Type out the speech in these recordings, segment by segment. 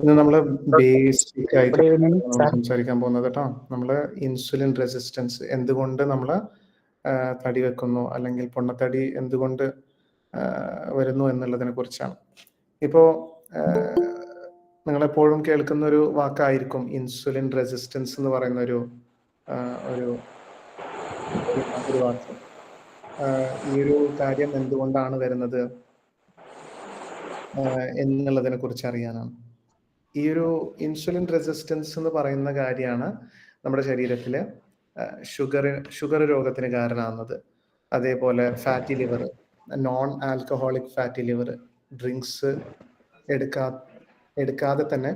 ഇന്ന് നമ്മൾ ബേസിക് ആയിട്ട്. സംസാരിക്കാൻ പോകുന്നത് കേട്ടോ നമ്മൾ ഇൻസുലിൻ റെസിസ്റ്റൻസ് എന്തുകൊണ്ട് നമ്മൾ തടി വെക്കുന്നു? അല്ലെങ്കിൽ പൊണ്ണത്തടി എന്തുകൊണ്ട് വരുന്നു എന്നുള്ളതിനെ കുറിച്ചാണ്. ഇപ്പോൾ നിങ്ങളെപ്പോഴും കേൾക്കുന്ന ഒരു വാക്കായിരിക്കും ഇൻസുലിൻ റെസിസ്റ്റൻസ് എന്ന് പറയുന്ന ഒരു ഒരു ഒരു വാക്ക്. ഈ ഒരു കാര്യം എന്തുകൊണ്ടാണ് വരുന്നത് എന്നുള്ളതിനെ കുറിച്ച് അറിയാനാണ്. ഈ ഒരു ഇൻസുലിൻ റെസിസ്റ്റൻസ് എന്ന് പറയുന്ന കാര്യമാണ് നമ്മുടെ ശരീരത്തിൽ ഷുഗർ ഷുഗർ രോഗത്തിന് കാരണമാകുന്നത് അതേപോലെ fatty liver non alcoholic fatty liver drinks എടുക്കാ എടുക്കാതെ തന്നെ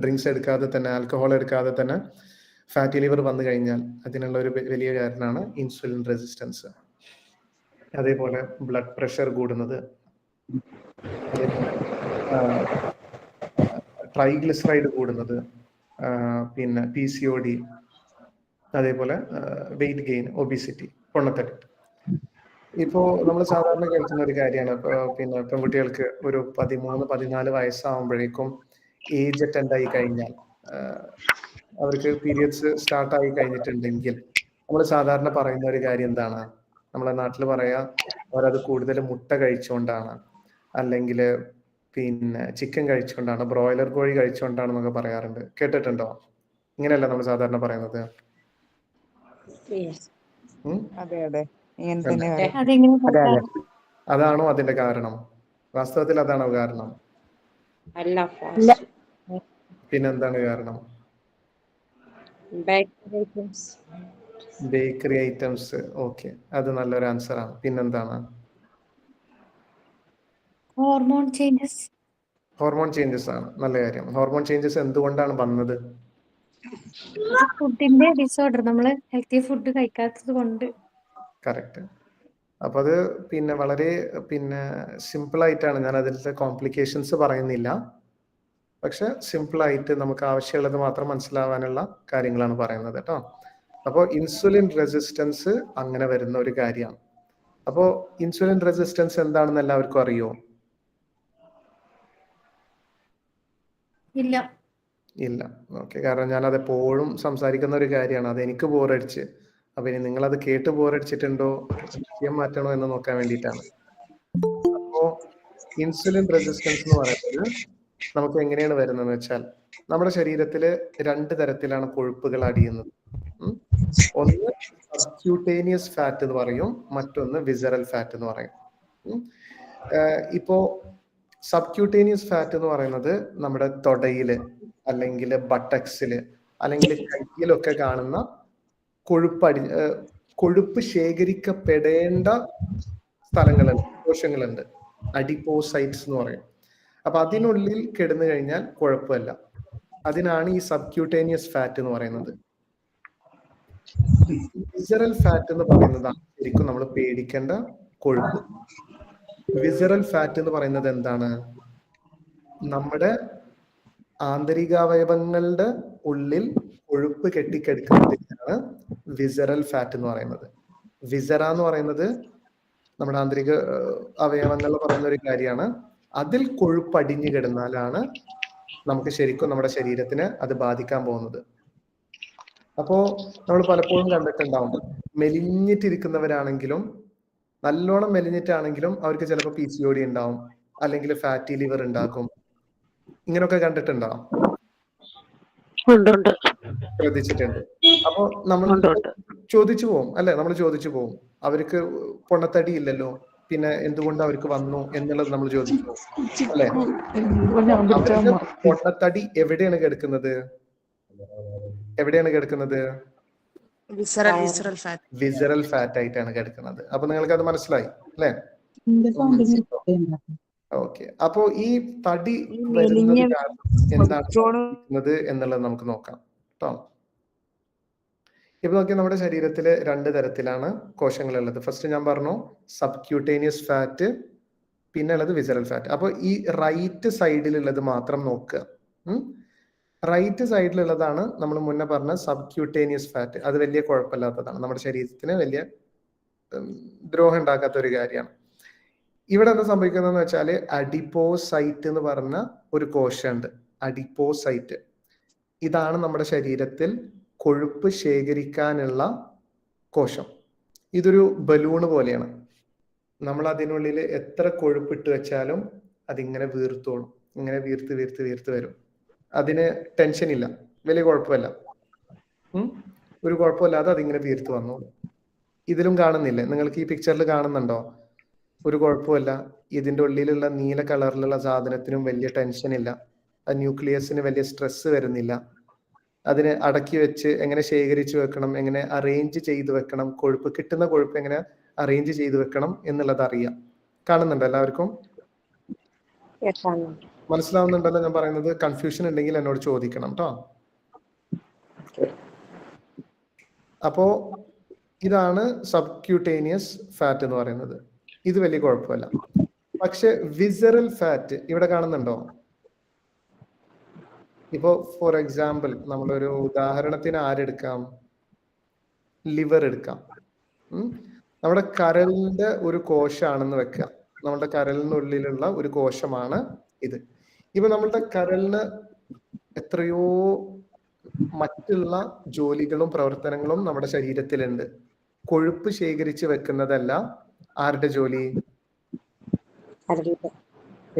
ഡ്രിങ്ക്സ് എടുക്കാതെ തന്നെ ആൽക്കഹോൾ എടുക്കാതെ തന്നെ ഫാറ്റി ലിവർ വന്നു കഴിഞ്ഞാൽ അതിനുള്ള ഒരു വലിയ കാരണമാണ് ഇൻസുലിൻ റെസിസ്റ്റൻസ് അതേപോലെ ബ്ലഡ് പ്രഷർ കൂടുന്നത്. അതേപോലെ ട്രൈഗ്ലിസറൈഡ് കൂടുന്നത് പിന്നെ പി സി ഒ ഡി അതേപോലെ വെയിറ്റ് ഗെയിൻ ഒബിസിറ്റി പൊണ്ണത്തടി. ഇപ്പോ നമ്മൾ സാധാരണ കേൾക്കുന്ന ഒരു കാര്യമാണ്. പിന്നെ പെൺകുട്ടികൾക്ക് ഒരു പതിമൂന്ന് പതിനാല് വയസ്സാകുമ്പോഴേക്കും ഏജ് അറ്റൻഡ് ആയി കഴിഞ്ഞാൽ അവർക്ക് പീരിയഡ്സ് സ്റ്റാർട്ട് ആയി കഴിഞ്ഞിട്ടുണ്ടെങ്കിൽ നമ്മൾ സാധാരണ പറയുന്ന ഒരു കാര്യം എന്താണ്? നമ്മളെ നാട്ടിൽ പറയാ അവരത് കൂടുതൽ മുട്ട കഴിച്ചുകൊണ്ടാണ് അല്ലെങ്കിൽ പിന്നെ ചിക്കൻ കഴിച്ചുകൊണ്ടാണ് ബ്രോയിലർ കോഴി കഴിച്ചുകൊണ്ടാണെന്നൊക്കെ പറയാറുണ്ട്. കേട്ടിട്ടുണ്ടോ? ഇങ്ങനെയല്ല നമ്മൾ സാധാരണ പറയുന്നത്? അതാണോ അതിന്റെ കാരണം? വാസ്തവത്തിൽ അതാണോ കാരണം. പിന്നെന്താണ് കാരണം? Bakery items bakery items okay അത് നല്ലൊരു ആൻസർ ആണ്. പിന്നെന്താണ്? ഹോർമോൺ ചേഞ്ചസ് ഹോർമോൺ ചേഞ്ചസ് ആണ്. നല്ല കാര്യം. ഹോർമോൺ ചേഞ്ചസ് എന്തുകൊണ്ടാണ് വന്നത്? ഫുഡിന്റെ ഡിസോർഡർ നമ്മൾ ഹെൽത്തി ഫുഡ് കഴിക്കാത്തത് കൊണ്ട്. കറക്റ്റ് അപ്പൊ അത് പിന്നെ വളരെ പിന്നെ സിമ്പിൾ ആയിട്ടാണ്. ഞാൻ അതിലത്തെ കോംപ്ലിക്കേഷൻസ് പറയുന്നില്ല. പക്ഷെ സിമ്പിൾ ആയിട്ട് നമുക്ക് ആവശ്യമുള്ളത് മാത്രം മനസ്സിലാവാനുള്ള കാര്യങ്ങളാണ് പറയുന്നത് കേട്ടോ. അപ്പോൾ ഇൻസുലിൻ റെസിസ്റ്റൻസ് അങ്ങനെ വരുന്ന ഒരു കാര്യമാണ്. അപ്പോൾ ഇൻസുലിൻ റെസിസ്റ്റൻസ് എന്താണെന്ന് എല്ലാവർക്കും അറിയോ? ഇല്ല. ഇല്ല. ഓക്കെ. കാരണം ഞാൻ അത് എപ്പോഴും സംസാരിക്കുന്ന ഒരു കാര്യമാണ്. അത് എനിക്ക് ബോറടിച്ച്. അപ്പൊ ഇനി നിങ്ങൾ അത് കേട്ട് ബോറടിച്ചിട്ടുണ്ടോ? വിഷയം മാറ്റണോ എന്ന് നോക്കാൻ വേണ്ടിയിട്ടാണ്. അപ്പോ ഇൻസുലിൻ റെസിസ്റ്റൻസ് എന്ന് പറയുന്നത് നമുക്ക് എങ്ങനെയാണ് വരുന്നതെന്ന് വെച്ചാൽ നമ്മുടെ ശരീരത്തിൽ രണ്ട് തരത്തിലാണ് കൊഴുപ്പുകൾ അടിയുന്നത് ഒന്ന് സബ്ക്യൂട്ടേനിയസ് ഫാറ്റ് എന്ന് പറയും. മറ്റൊന്ന് വിസറൽ ഫാറ്റ് എന്ന് പറയും. ഇപ്പോ സബ്ക്യൂട്ടേനിയസ് ഫാറ്റ് എന്ന് പറയുന്നത് നമ്മുടെ തൊടയിൽ അല്ലെങ്കിൽ ബട്ടക്സിൽ അല്ലെങ്കിൽ കൈയിലൊക്കെ കാണുന്ന കൊഴുപ്പ് അടി കൊഴുപ്പ് ശേഖരിക്കപ്പെടേണ്ട സ്ഥലങ്ങളുണ്ട് കോശങ്ങളുണ്ട്. അഡിപ്പോസൈറ്റ്സ് എന്ന് പറയും. അപ്പൊ അതിനുള്ളിൽ കിടന്നു കഴിഞ്ഞാൽ കുഴപ്പമില്ല. അതിനാണ് ഈ സബ്ക്യൂട്ടേനിയസ് ഫാറ്റ് എന്ന് പറയുന്നത്. ഫാറ്റ് എന്ന് പറയുന്നതാണ് ശരിക്കും നമ്മൾ പേടിക്കേണ്ട കൊഴുപ്പ്. വിസറൽ ഫാറ്റ് എന്ന് പറയുന്നത് എന്താണ്? നമ്മുടെ ആന്തരികാവയവങ്ങളുടെ ഉള്ളിൽ കൊഴുപ്പ് കെട്ടിക്കെടുക്കുന്നതിനാണ് വിസറൽ ഫാറ്റ് എന്ന് പറയുന്നത്. വിസറ എന്ന് പറയുന്നത് നമ്മുടെ ആന്തരിക അവയവങ്ങൾ പറയുന്ന ഒരു കാര്യമാണ്. അതിൽ കൊഴുപ്പ് അടിഞ്ഞു കിടന്നാലാണ് നമുക്ക് ശരിക്കും നമ്മുടെ ശരീരത്തിന് അത് ബാധിക്കാൻ പോകുന്നത്. അപ്പോ നമ്മൾ പലപ്പോഴും കണ്ടിട്ടുണ്ടാവും. മെലിഞ്ഞിട്ടിരിക്കുന്നവരാണെങ്കിലും നല്ലോണം മെലിഞ്ഞിട്ടാണെങ്കിലും അവർക്ക് ചിലപ്പോൾ പി സി ഒ ഡി ഉണ്ടാവും അല്ലെങ്കിൽ ഫാറ്റി ലിവർ ഉണ്ടാക്കും ഇങ്ങനെയൊക്കെ കണ്ടിട്ടുണ്ടാവും ശ്രദ്ധിച്ചിട്ടുണ്ട്. അപ്പൊ നമ്മൾ ചോദിച്ചു പോവും അല്ലെ? നമ്മൾ ചോദിച്ചു പോവും. അവർക്ക് പൊണ്ണത്തടി ഇല്ലല്ലോ. പിന്നെ എന്തുകൊണ്ട് അവർക്ക് വന്നു എന്നുള്ളത് നമ്മൾ ചോദിച്ചു പോവും. അല്ലെ? പൊണ്ണത്തടി എവിടെയാണ് കിടക്കുന്നത്? എവിടെയാണ് കിടക്കുന്നത്? വിസറൽ ഫാറ്റ് വിസറൽ ഫാറ്റ് ആയിട്ടാണ് കിടക്കുന്നത്. അപ്പൊ നിങ്ങൾക്ക് അത് മനസ്സിലായി. അല്ലെ ഓക്കെ അപ്പോ ഈ തടി വരുന്നത് എന്താണ് എന്നുള്ളത് നമുക്ക് നോക്കാം കേട്ടോ? ഇപ്പൊ നോക്കി നമ്മുടെ ശരീരത്തിൽ രണ്ട് തരത്തിലാണ് കോശങ്ങൾ ഉള്ളത് ഫസ്റ്റ് ഞാൻ പറഞ്ഞു സബ്ക്യൂട്ടേനിയസ് ഫാറ്റ് പിന്നെ ഉള്ളത് വിസറൽ ഫാറ്റ് അപ്പൊ ഈ റൈറ്റ് സൈഡിലുള്ളത് മാത്രം നോക്കുക. റൈറ്റ് സൈഡിലുള്ളതാണ് നമ്മൾ മുന്നേ പറഞ്ഞ സബ്ക്യൂട്ടേനിയസ് ഫാറ്റ് അത് വലിയ കുഴപ്പമില്ലാത്തതാണ്. നമ്മുടെ ശരീരത്തിന് വലിയ ദ്രോഹം ഉണ്ടാക്കാത്ത ഒരു കാര്യമാണ്. ഇവിടെ എന്താ സംഭവിക്കുന്നതെന്ന് വെച്ചാൽ അഡിപ്പോസൈറ്റ് എന്ന് പറഞ്ഞ ഒരു കോശമുണ്ട്. അഡിപ്പോസൈറ്റ് ഇതാണ് നമ്മുടെ ശരീരത്തിൽ കൊഴുപ്പ് ശേഖരിക്കാനുള്ള കോശം. ഇതൊരു ബലൂണ് പോലെയാണ്. നമ്മൾ അതിനുള്ളിൽ എത്ര കൊഴുപ്പ് ഇട്ട് വെച്ചാലും അതിങ്ങനെ വീർത്തോളും. ഇങ്ങനെ വീർത്ത് വീർത്ത് വീർത്ത് വരും. അതിന് ടെൻഷൻ ഇല്ല. വലിയ കുഴപ്പമില്ല. ഒരു കുഴപ്പമില്ലാതെ അതിങ്ങനെ വീർത്ത് വന്നു. ഇതിലും കാണുന്നില്ലേ? നിങ്ങൾക്ക് ഈ പിക്ചറിൽ കാണുന്നുണ്ടോ? ഒരു കുഴപ്പമില്ല. ഇതിന്റെ ഉള്ളിലുള്ള നീല കളറിലുള്ള സാധനത്തിനും വലിയ ടെൻഷൻ ഇല്ല. ആ ന്യൂക്ലിയസിന് വലിയ സ്ട്രെസ് വരുന്നില്ല. അതിനെ അടക്കി വെച്ച് എങ്ങനെ ശേഖരിച്ചു വെക്കണം? എങ്ങനെ അറേഞ്ച് ചെയ്ത് വെക്കണം? കൊഴുപ്പ് കിട്ടുന്ന കൊഴുപ്പ് എങ്ങനെ അറേഞ്ച് ചെയ്ത് വെക്കണം എന്നുള്ളത് അറിയാം. കാണുന്നുണ്ടോ എല്ലാവർക്കും. മനസ്സിലാവുന്നുണ്ടല്ലോ ഞാൻ പറയുന്നത്. കൺഫ്യൂഷൻ ഉണ്ടെങ്കിൽ എന്നോട് ചോദിക്കണം കേട്ടോ അപ്പോ ഇതാണ് സബ്ക്യൂട്ടേനിയസ് ഫാറ്റ് എന്ന് പറയുന്നത്. ഇത് വലിയ കുഴപ്പമില്ല. പക്ഷെ വിസറൽ ഫാറ്റ് ഇവിടെ കാണുന്നുണ്ടോ? ഇപ്പോ ഫോർ എക്സാമ്പിൾ നമ്മളൊരു ഉദാഹരണത്തിന് ആരെടുക്കാം? ലിവർ എടുക്കാം. നമ്മുടെ കരലിന്റെ ഒരു കോശാണെന്ന് വെക്കാം നമ്മുടെ കരലിനുള്ളിലുള്ള ഒരു കോശമാണ് ഇത്. ഇപ്പൊ നമ്മളുടെ കരളിന് എത്രയോ മറ്റുള്ള ജോലികളും പ്രവർത്തനങ്ങളും നമ്മുടെ ശരീരത്തിലുണ്ട്. കൊഴുപ്പ് ശേഖരിച്ച് വെക്കുന്നതല്ല ആരുടെ ജോലി.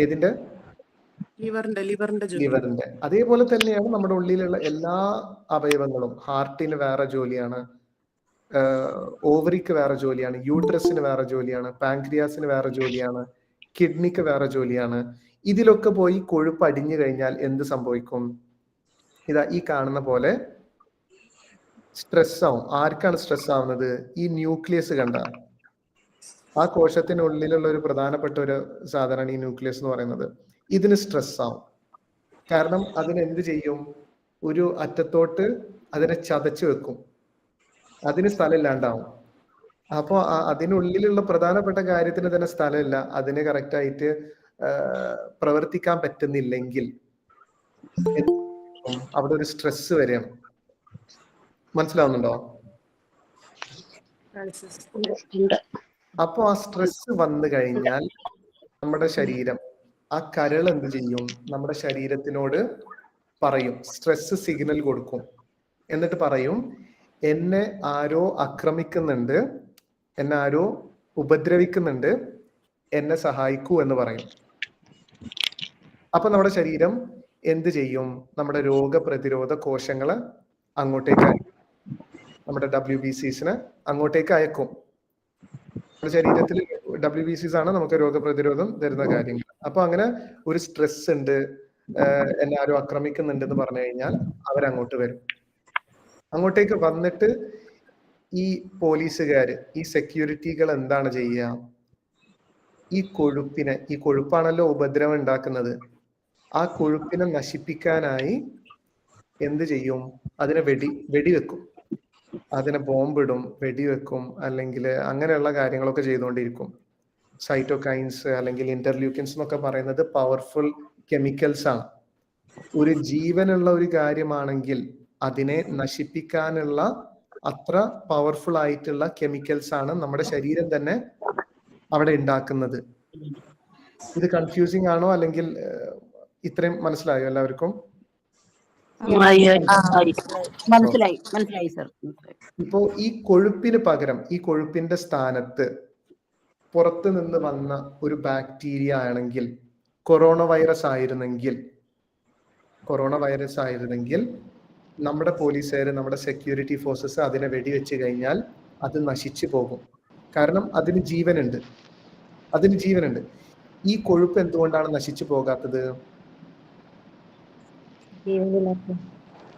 ഏതിന്റെ? ലിവറിന്റെ ലിവറിന്റെ അതേപോലെ തന്നെയാണ് നമ്മുടെ ഉള്ളിലുള്ള എല്ലാ അവയവങ്ങളും. ഹാർട്ടിന് വേറെ ജോലിയാണ് ഓവറിക്ക് വേറെ ജോലിയാണ് യൂട്രസിന് വേറെ ജോലിയാണ് പാങ്ക്രിയാസിന് വേറെ ജോലിയാണ് കിഡ്നിക്ക് വേറെ ജോലിയാണ്. ഇതിലൊക്കെ പോയി കൊഴുപ്പ് അടിഞ്ഞു കഴിഞ്ഞാൽ എന്ത് സംഭവിക്കും? ഇതാ ഈ കാണുന്ന പോലെ സ്ട്രെസ് ആവും ആർക്കാണ് സ്ട്രെസ് ആവുന്നത് ഈ ന്യൂക്ലിയസ് കണ്ട. ആ കോശത്തിനുള്ളിലുള്ള ഒരു പ്രധാനപ്പെട്ട ഒരു സാധനമാണ് ഈ ന്യൂക്ലിയസ് എന്ന് പറയുന്നത്. ഇതിന് സ്ട്രെസ് ആവും കാരണം അതിന് എന്ത് ചെയ്യും? ഒരു അറ്റത്തോട്ട് അതിനെ ചതച്ചു വെക്കും. അതിന് സ്ഥലമില്ലാണ്ടാവും. അപ്പോൾ അതിനുള്ളിലുള്ള പ്രധാനപ്പെട്ട കാര്യത്തിന് തന്നെ സ്ഥലമില്ല. അതിന് ആ, പ്രവർത്തിക്കാൻ പറ്റുന്നില്ലെങ്കിൽ? അവിടെ ഒരു സ്ട്രെസ് വരെയാണ് മനസ്സിലാവുന്നുണ്ടോ. അപ്പൊ ആ സ്ട്രെസ് വന്നു കഴിഞ്ഞാൽ നമ്മുടെ ശരീരം ആ കരൾ എന്ത് ചെയ്യും നമ്മുടെ ശരീരത്തിനോട് പറയും സ്ട്രെസ് സിഗ്നൽ കൊടുക്കും എന്നിട്ട് പറയും എന്നെ ആരോ ആക്രമിക്കുന്നുണ്ട് എന്നെ ആരോ ഉപദ്രവിക്കുന്നുണ്ട് എന്നെ സഹായിക്കൂ എന്ന് പറയും അപ്പൊ നമ്മുടെ ശരീരം എന്ത് ചെയ്യും? നമ്മുടെ രോഗപ്രതിരോധ കോശങ്ങളെ അങ്ങോട്ടേക്ക് അയക്കും. നമ്മുടെ ഡബ്ല്യു ബി സിസിന് അങ്ങോട്ടേക്ക് അയക്കും. നമ്മുടെ ശരീരത്തിൽ ഡബ്ല്യു ബി സിസ് ആണ് നമുക്ക് രോഗപ്രതിരോധം തരുന്ന കാര്യങ്ങൾ. അപ്പൊ അങ്ങനെ ഒരു സ്ട്രെസ് ഉണ്ട് എന്നെ ആരും ആക്രമിക്കുന്നുണ്ട് എന്ന് പറഞ്ഞു കഴിഞ്ഞാൽ അവരങ്ങോട്ട് വരും. അങ്ങോട്ടേക്ക് വന്നിട്ട് ഈ പോലീസുകാർ ഈ സെക്യൂരിറ്റികൾ എന്താണ് ചെയ്യുക? ഈ കൊഴുപ്പിനെ ഈ കൊഴുപ്പാണല്ലോ ഉപദ്രവം ഉണ്ടാക്കുന്നത്. ആ കൊഴുപ്പിനെ നശിപ്പിക്കാനായി എന്ത് ചെയ്യും? അതിനെ വെടി വെടിവെക്കും. അതിനെ ബോംബിടും വെടിവെക്കും അല്ലെങ്കിൽ അങ്ങനെയുള്ള കാര്യങ്ങളൊക്കെ ചെയ്തുകൊണ്ടിരിക്കും. സൈറ്റോകൈൻസ് അല്ലെങ്കിൽ ഇന്റർലൂക്കിൻസ് എന്നൊക്കെ പറയുന്നത് പവർഫുൾ കെമിക്കൽസ് ആണ്. ഒരു ജീവനുള്ള ഒരു കാര്യമാണെങ്കിൽ അതിനെ നശിപ്പിക്കാനുള്ള അത്ര പവർഫുൾ ആയിട്ടുള്ള കെമിക്കൽസ് ആണ് നമ്മുടെ ശരീരം തന്നെ അവിടെ ഉണ്ടാക്കുന്നത് ഇത് കൺഫ്യൂസിങ് ആണോ? അല്ലെങ്കിൽ ഇത്രയും മനസ്സിലായോ എല്ലാവർക്കും. മനസ്സിലായി. മനസ്സിലായി സർ. ഇപ്പോ ഈ കൊഴുപ്പിന് പകരം ഈ കൊഴുപ്പിന്റെ സ്ഥാനത്ത് പുറത്ത് നിന്ന് വന്ന ഒരു ബാക്ടീരിയ ആണെങ്കിൽ കൊറോണ വൈറസ് ആയിരുന്നെങ്കിൽ കൊറോണ വൈറസ് ആയിരുന്നെങ്കിൽ നമ്മുടെ പോലീസുകാർ നമ്മുടെ സെക്യൂരിറ്റി ഫോഴ്സസ് അതിനെ വെടിവെച്ച് കഴിഞ്ഞാൽ അത് നശിച്ചു പോകും. കാരണം അതിന് ജീവനുണ്ട്. അതിന് ജീവനുണ്ട്. ഈ കൊഴുപ്പ് എന്തുകൊണ്ടാണ് നശിച്ചു പോകാത്തത്? ജീവനില്ലാത്ത.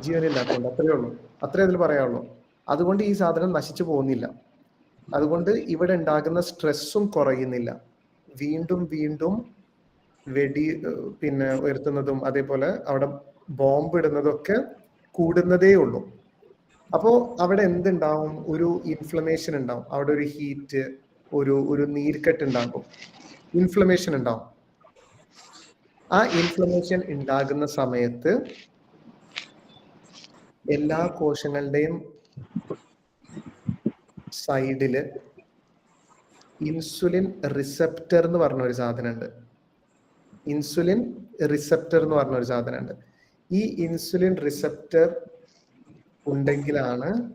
ജീവനില്ലാത്തതുകൊണ്ട്. അത്രയേ ഉള്ളൂ. അത്രേ അതിൽ പറയാനുള്ളൂ. അതുകൊണ്ട് ഈ സാധനം നശിച്ചു പോകുന്നില്ല. അതുകൊണ്ട് ഇവിടെ ഉണ്ടാകുന്ന സ്ട്രെസ്സും കുറയുന്നില്ല. വീണ്ടും വീണ്ടും വെടി പിന്നെ ഉയർത്തുന്നതും അതേപോലെ അവിടെ ബോംബ് ഇടുന്നതൊക്കെ കൂടുന്നതേ ഉള്ളൂ. അപ്പോ അവിടെ എന്തുണ്ടാവും? ഒരു ഇൻഫ്ലമേഷൻ ഉണ്ടാവും. അവിടെ ഒരു ഹീറ്റ് ഒരു ഒരു നീർക്കെട്ട് ഉണ്ടാകും. ഇൻഫ്ലമേഷൻ ഉണ്ടാവും. ആ ഇൻഫ്ലമേഷൻ ഉണ്ടാകുന്ന സമയത്ത് എല്ലാ കോശങ്ങളുടെയും സൈഡിൽ ഇൻസുലിൻ റിസെപ്റ്റർ എന്ന് പറഞ്ഞ ഒരു സാധനമുണ്ട്. ഇൻസുലിൻ റിസെപ്റ്റർ എന്ന് പറഞ്ഞ ഒരു സാധനമുണ്ട്. ഈ ഇൻസുലിൻ റിസപ്റ്റർ ഉണ്ടെങ്കിലാണ്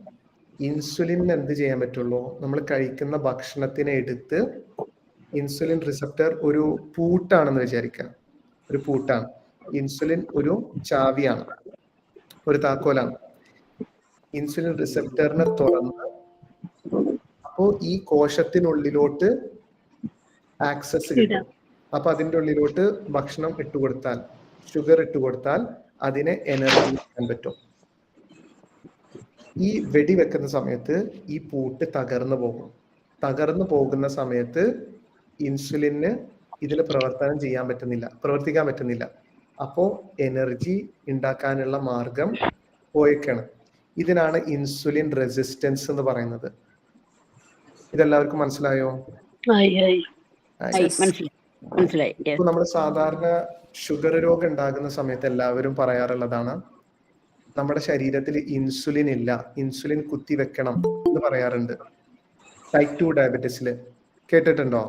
ഇൻസുലിൻ എന്ത് ചെയ്യാൻ പറ്റുള്ളൂ? നമ്മൾ കഴിക്കുന്ന ഭക്ഷണത്തിനെ എടുത്ത് ഇൻസുലിൻ റിസപ്റ്റർ ഒരു പൂട്ടാണെന്ന് വിചാരിക്കാം ഒരു പൂട്ടാണ്. ഇൻസുലിൻ ഒരു ചാവിയാണ്. ഒരു താക്കോലാണ്. ഇൻസുലിൻ റിസപ്റ്ററിനെ തുറന്ന് അപ്പോ ഈ കോശത്തിനുള്ളിലോട്ട് ആക്സസ് കിട്ടും. അപ്പൊ അതിന്റെ ഉള്ളിലോട്ട് ഭക്ഷണം ഇട്ടുകൊടുത്താൽ ഷുഗർ ഇട്ടുകൊടുത്താൽ അതിനെ എനർജി ചെയ്യാൻ പറ്റും. ഈ വെടിവെക്കുന്ന സമയത്ത് ഈ പൂട്ട് തകർന്നു പോകും. തകർന്നു പോകുന്ന സമയത്ത് ഇൻസുലിന് ഇതിൽ പ്രവർത്തനം ചെയ്യാൻ പറ്റുന്നില്ല പ്രവർത്തിക്കാൻ പറ്റുന്നില്ല. അപ്പോ എനർജി ഉണ്ടാക്കാനുള്ള മാർഗം പോയേക്കാണ് ഇതിനാണ് ഇൻസുലിൻ റെസിസ്റ്റൻസ് എന്ന് പറയുന്നത്. ഇതെല്ലാവർക്കും മനസ്സിലായോ. നമ്മൾ സാധാരണ ഷുഗർ രോഗം ഉണ്ടാകുന്ന സമയത്ത് എല്ലാവരും പറയാറുള്ളതാണ് നമ്മുടെ ശരീരത്തിൽ ഇൻസുലിൻ ഇല്ല. ഇൻസുലിൻ കുത്തിവെക്കണം എന്ന് പറയാറുണ്ട്. ടൈപ്പ് ടു ഡയബറ്റീസിൽ കേട്ടിട്ടുണ്ടോ?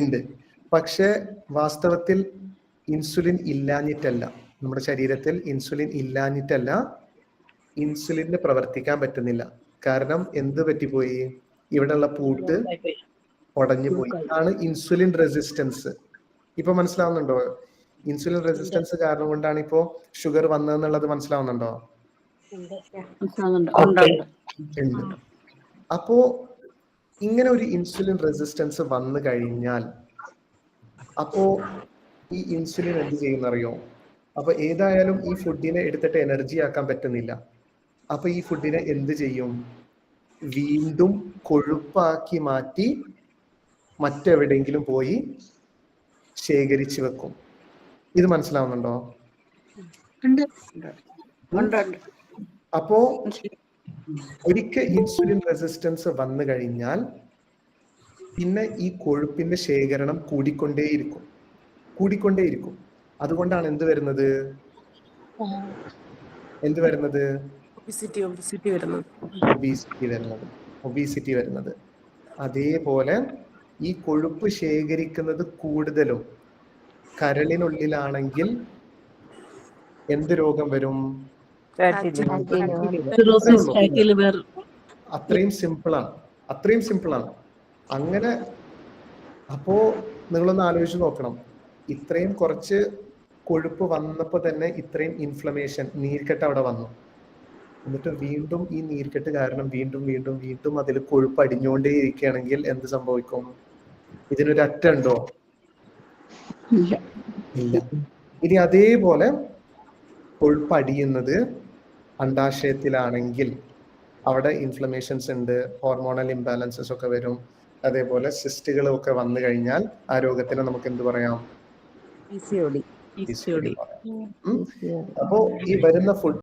ഉണ്ട്. പക്ഷെ വാസ്തവത്തിൽ ഇൻസുലിൻ ഇല്ലാഞ്ഞിട്ടല്ല. നമ്മുടെ ശരീരത്തിൽ ഇൻസുലിൻ ഇല്ലാഞ്ഞിട്ടല്ല ഇൻസുലിന് പ്രവർത്തിക്കാൻ പറ്റുന്നില്ല. കാരണം എന്ത് പറ്റിപ്പോയി? ഇവിടെയുള്ള പൂട്ട്. ഉടഞ്ഞു പോയി ആണ് ഇൻസുലിൻ റെസിസ്റ്റൻസ് ഇപ്പൊ മനസ്സിലാവുന്നുണ്ടോ? ഇൻസുലിൻ റെസിസ്റ്റൻസ് കാരണം കൊണ്ടാണ് ഇപ്പോ ഷുഗർ വന്നതെന്നുള്ളത് മനസ്സിലാവുന്നുണ്ടോ? അപ്പോ ഇങ്ങനെ ഒരു ഇൻസുലിൻ റെസിസ്റ്റൻസ് വന്നു കഴിഞ്ഞാൽ അപ്പോ ഈ ഇൻസുലിൻ എന്ത് ചെയ്യുന്നറിയോ? അപ്പൊ ഏതായാലും ഈ ഫുഡിനെ എടുത്തിട്ട് എനർജി ആക്കാൻ പറ്റുന്നില്ല. അപ്പൊ ഈ ഫുഡിനെ എന്ത് ചെയ്യും? വീണ്ടും കൊഴുപ്പാക്കി മാറ്റി മറ്റെവിടെയെങ്കിലും പോയി ശേഖരിച്ചു വെക്കും. ഇത് മനസ്സിലാവുന്നുണ്ടോ? ഉണ്ട്. ഉണ്ട്. ഉണ്ട് അപ്പോ ഒരിക്കൽ ഇൻസുലിൻ റെസിസ്റ്റൻസ് വന്നു കഴിഞ്ഞാൽ പിന്നെ ഈ കൊഴുപ്പിന്റെ ശേഖരണം കൂടിക്കൊണ്ടേയിരിക്കും. കൂടിക്കൊണ്ടേയിരിക്കും. അതുകൊണ്ടാണ് എന്ത് വരുന്നത്? എന്ത് വരുന്നത്? ഒബിസിറ്റി ഒബിസിറ്റി വരുന്നത്. ഒബീസിറ്റി വരുന്നത്. ഒബീസിറ്റി വരുന്നത്. അതേപോലെ ഈ കൊഴുപ്പ് ശേഖരിക്കുന്നത് കൂടുതലും കരളിനുള്ളിലാണെങ്കിൽ എന്ത് രോഗം വരും? അത്രയും സിമ്പിൾ ആണ് അത്രയും സിമ്പിൾ ആണ് അങ്ങനെ അപ്പോ നിങ്ങളൊന്ന് ആലോചിച്ച് നോക്കണം. ഇത്രയും കുറച്ച് കൊഴുപ്പ് വന്നപ്പോ തന്നെ ഇത്രയും ഇൻഫ്ലമേഷൻ നീർക്കെട്ട് അവിടെ വന്നു. എന്നിട്ട് വീണ്ടും ഈ നീർക്കെട്ട് കാരണം വീണ്ടും വീണ്ടും വീണ്ടും അതിൽ കൊഴുപ്പ് അടിഞ്ഞുകൊണ്ടേ ഇരിക്കുകയാണെങ്കിൽ എന്ത് സംഭവിക്കും? ഇതിനൊരു അറ്റുണ്ടോ ഇല്ല. ഇനി അതേപോലെ ഉൾപ്പടിയുന്നത് അണ്ടാശയത്തിലാണെങ്കിൽ അവിടെ ഇൻഫ്ലമേഷൻസ് ഉണ്ട് ഹോർമോണൽ ഇംബാലൻസസ് ഒക്കെ വരും. അതേപോലെ സിസ്റ്റുകളും ഒക്കെ വന്നു കഴിഞ്ഞാൽ ആ രോഗത്തിന് നമുക്ക് എന്ത് പറയാം. അപ്പോ ഈ വരുന്ന ഫുഡ്